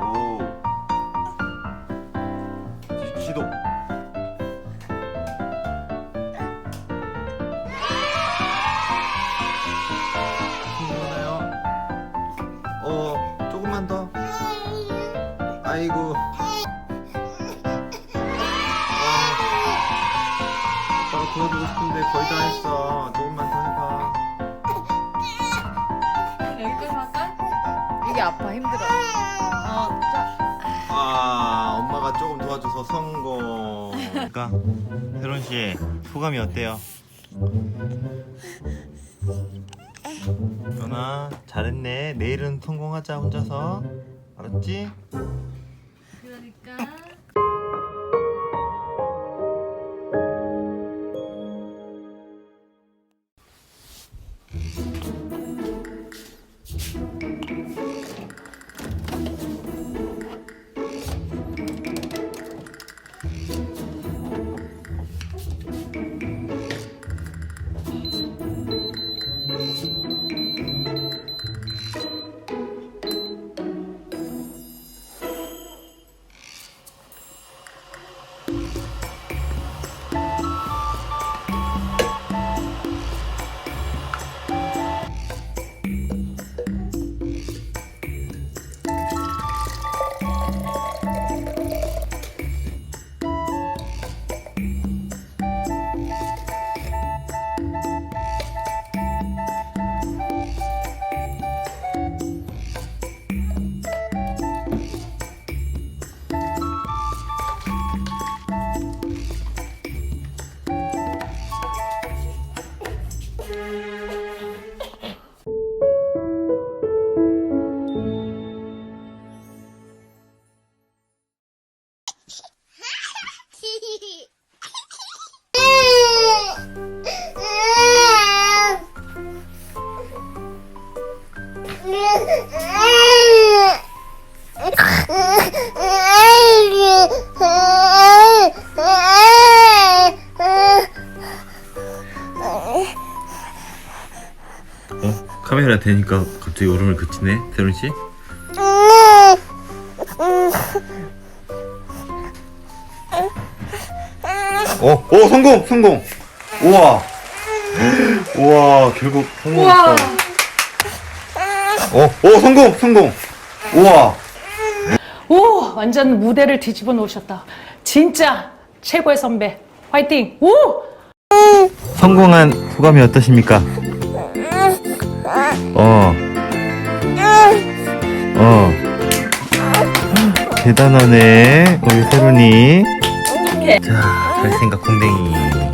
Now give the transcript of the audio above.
오. 지- 지도. 충분하나요? 어, 조금만 더. 아이고. 아빠가 도와주고 싶은데 거의 다 했어. 조금만 더 해봐. 아파 힘들어. 어, 자. 아, 엄마가 조금 도와줘서 성공. 그러니까 세론 씨 소감이 어때요? 연아 잘했네. 내일은 성공하자 혼자서. 알았지? 그러니까. 카메라 되니까 갑자기 울음을 그치네, 세론 씨. 어, 오 성공, 성공. 우와, 우와, 결국 성공했어. 어, 오 성공, 성공. 우와. 오, 완전 무대를 뒤집어 놓으셨다. 진짜 최고의 선배. 화이팅! 오! 성공한 소감이 어떠십니까? 어. 어. 대단하네, 우리 세론이. 자, 잘 생각 공댕이.